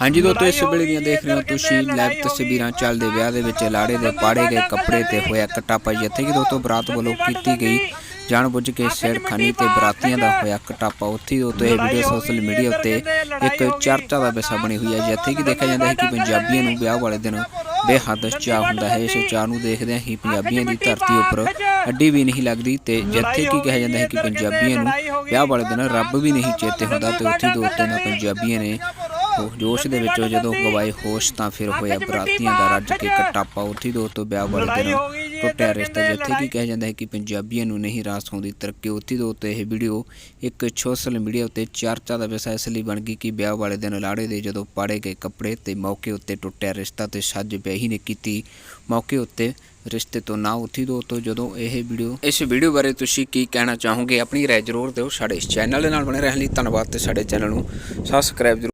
ਹਾਂਜੀ ਦੋਸਤੋ ਇਸ ਵੇਲੇ ਦੀਆਂ ਦੇਖ ਰਹੇ ਹੋ ਤੁਸੀਂ ਲਾਈਵ ਤਸਵੀਰਾਂ ਚੱਲਦੇ ਵਿਆਹ ਦੇ ਵਿੱਚ ਲਾੜੇ ਦੇ ਪਾੜੇ ਗਏ ਕੱਪੜੇ ਤੇ ਹੋਇਆ ਕਟਾਪਾ ਜਿੱਥੇ ਕਿ ਦੋਸਤੋ ਬਰਾਤ ਵੱਲੋਂ ਕੀਤੀ ਗਈ ਜਾਣ ਬੁੱਝ ਕੇ ਛੇੜਖਾਨੀ ਤੇ ਬਰਾਤੀਆਂ ਦਾ ਹੋਇਆ ਕਟਾਪਾ। ਉੱਥੇ ਹੀ ਦੋਸਤੋ ਇਹ ਵੀਡੀਓ ਸੋਸ਼ਲ ਮੀਡੀਆ ਉੱਤੇ ਇੱਕ ਚਰਚਾ ਦਾ ਵਿਸ਼ਾ ਬਣੀ ਹੋਈ ਹੈ ਜਿੱਥੇ ਕਿ ਦੇਖਿਆ ਜਾਂਦਾ ਹੈ ਕਿ ਪੰਜਾਬੀਆਂ ਨੂੰ ਵਿਆਹ ਵਾਲੇ ਦਿਨ ਬੇਹੱਦ ਚਾਅ ਹੁੰਦਾ ਹੈ। ਇਸ ਚਾਅ ਨੂੰ ਦੇਖਦਿਆਂ ਹੀ ਪੰਜਾਬੀਆਂ ਦੀ ਧਰਤੀ ਉੱਪਰ ਅੱਡੀ ਵੀ ਨਹੀਂ ਲੱਗਦੀ ਤੇ ਜਿੱਥੇ ਕਿ ਕਿਹਾ ਜਾਂਦਾ ਹੈ ਕਿ ਪੰਜਾਬੀਆਂ ਨੂੰ ਵਿਆਹ ਵਾਲੇ ਦਿਨ ਰੱਬ ਵੀ ਨਹੀਂ ਚੇਤੇ ਹੁੰਦਾ ਤੇ ਉੱਥੇ ਦੋਸਤੋ ਨਾ ਪੰਜਾਬੀਆਂ ਨੇ ਉਹ ਜੋਸ਼ ਦੇ ਵਿੱਚ ਜਦੋਂ ਗਵਾਏ ਹੋਸ਼ ਤਾਂ ਫਿਰ ਹੋਇਆ ਬਰਾਤੀਆਂ ਦਾ ਰੱਜ ਕੇ ਕਟਾਪਾ ਉੱਥੇ ਦੋਸਤੋ ਵਿਆਹ ਵਾਲੇ ਦਿਨ ਟੁੱਟਿਆ ਰਿਸ਼ਤਾ ਜਿੱਥੇ ਕਿ ਕਿਹਾ ਜਾਂਦਾ ਹੈ ਕਿ ਪੰਜਾਬੀਆਂ ਨੂੰ ਨਹੀਂ ਰਾਸ ਆਉਂਦੀ ਤਰੱਕੀ ਉੱਥੇ ਦੋਸਤੋ ਇਹ ਵੀਡੀਓ ਇੱਕ ਸੋਸ਼ਲ ਮੀਡੀਆ ਉੱਤੇ ਚਰਚਾ ਦਾ ਵਿਸ਼ਾ ਇਸ ਲਈ ਬਣ ਗਈ ਕਿ ਵਿਆਹ ਵਾਲੇ ਦਿਨ ਲਾੜੇ ਦੇ ਜਦੋਂ ਪਾੜੇ ਗਏ ਕੱਪੜੇ ਤੇ ਮੌਕੇ ਉੱਤੇ ਟੁੱਟਿਆ ਰਿਸ਼ਤਾ ਤੇ ਸੱਜ ਵਿਆਹੀ ਨੇ ਕੀਤੀ ਮੌਕੇ ਉੱਤੇ ਰਿਸ਼ਤੇ ਤੋਂ ਨਾ ਉੱਥੀ ਦੋਸਤੋ ਜਦੋਂ ਇਹ ਵੀਡੀਓ ਇਸ ਵੀਡੀਓ ਬਾਰੇ ਤੁਸੀਂ ਕੀ ਕਹਿਣਾ ਚਾਹੋਗੇ? ਆਪਣੀ ਰਾਏ ਜ਼ਰੂਰ ਦਿਓ ਸਾਡੇ ਇਸ ਚੈਨਲ ਦੇ ਨਾਲ ਬਣੇ ਰਹਿਣ ਲਈ। ਧੰਨਵਾਦ ਤੇ ਸਾਡੇ ਚੈਨਲ ਨੂੰ ਸਬਸਕ੍ਰਾਈਬ